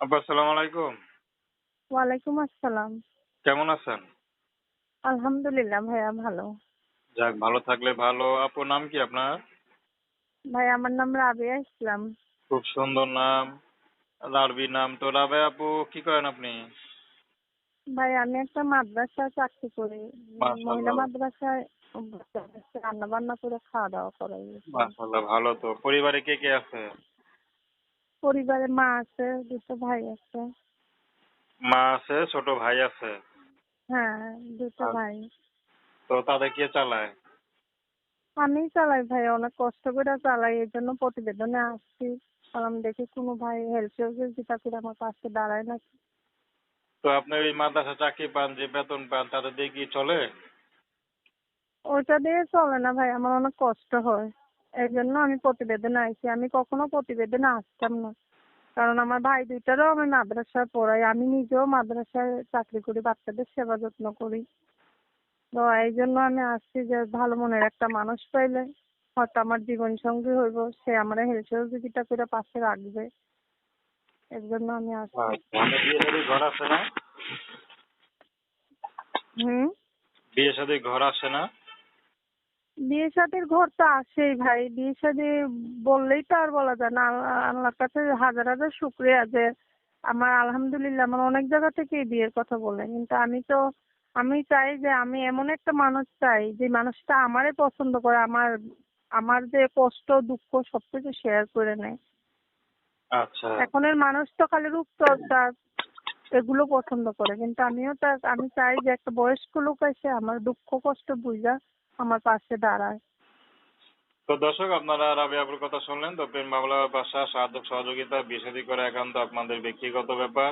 আপা আসসালামু আলাইকুম। ওয়ালাইকুম আসসালাম। কেমন আছেন? আলহামদুলিল্লাহ ভাইয়া ভালো। যাক ভালো থাকলে ভালো। আপু নাম কি আপনার? ভাই আমার নাম রাবিয়া ইসলাম। খুব সুন্দর নাম। আরবি নাম। তো রাবে আপু কি করেন আপনি? ভাই আমি একটা মাদ্রাসায় চাকরি করি। মহিলা মাদ্রাসায় রান্না বান্না করে খাওয়া দাওয়া করাই। মাশাআল্লাহ ভালো তো। পরিবারে কে কে আছে? পরিবারে মা আছে দুটো ভাই আছে। মা আছে ছোট ভাই আছে? হ্যাঁ দুটো আচ্ছা। ভাই। তো তাদের কে চালায়? আমি চালাই ভাই অনেক কষ্ট করে চালাই এই জন্য প্রতিবেদনে আসছি। কারণ দেখি কোনো ভাই হেল্প সহযোগিতা করে আমার পাশে দাঁড়ায় নাকি? তো আপনি ওই মাদ্রাসা চাকরি পান যে বেতন পান তাদের দিয়ে কি চলে? ওইটা দিয়ে চলে না ভাই আমার অনেক কষ্ট হয়। এই জন্য আমি প্রতিবেদনে আইছি। আমি কখনো প্রতিবেদনে আসতাম না। কারণ আমার ভাই দুইটারও আমি মাদ্রাসায় পড়াই। আমি নিজেও মাদ্রাসায় চাকরি করি বাচ্চাদের সেবা যত্ন করি। তো এই জন্য আমি আসছি যে ভালো মনের একটা মানুষ পাইলে হয়তো আমার জীবন সঙ্গী হইব। সে আমার হেল্প সহযোগিতা করে পাশে রাখবে। এর জন্য আমি আসছি। ঘর আছে না? হুম? বিয়ে শাদী ঘর আছে না? বিয়ে শাদির ঘর তো আসেই ভাই। বিয়ে শাদি বললেই তো আর বলা যায় না। আল্লাহর কাছে হাজার হাজার শুক্রিয়া যে আমার আলহামদুলিল্লাহ আমার অনেক জায়গা থেকেই বিয়ের কথা বলে। কিন্তু আমি তো আমি চাই যে আমি এমন একটা মানুষ চাই যে মানুষটা আমারে পছন্দ করে আমার আমার যে কষ্ট দুঃখ সবকিছু শেয়ার করে নেয়। আচ্ছা। এখনের মানুষ তো খালি রূপচর্চা এগুলো পছন্দ করে। কিন্তু আমিও তা আমি চাই যে একটা বয়স্ক লোক এসে আমার দুঃখ কষ্ট বুঝা আমার পাশে দাঁড়ায়। তো দর্শক, আপনারা রাবিয়া আপুর কথা শুনলেন। তো প্রেম বাংলা ভাষা সাহায্য সহযোগিতা বিষয়টি করা একান্ত আপনাদের ব্যক্তিগত ব্যাপার।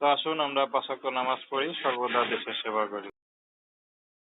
তো আসুন, আমরা পাশাক্ত নামাজ পড়ি, সর্বদা দেশের সেবা করি।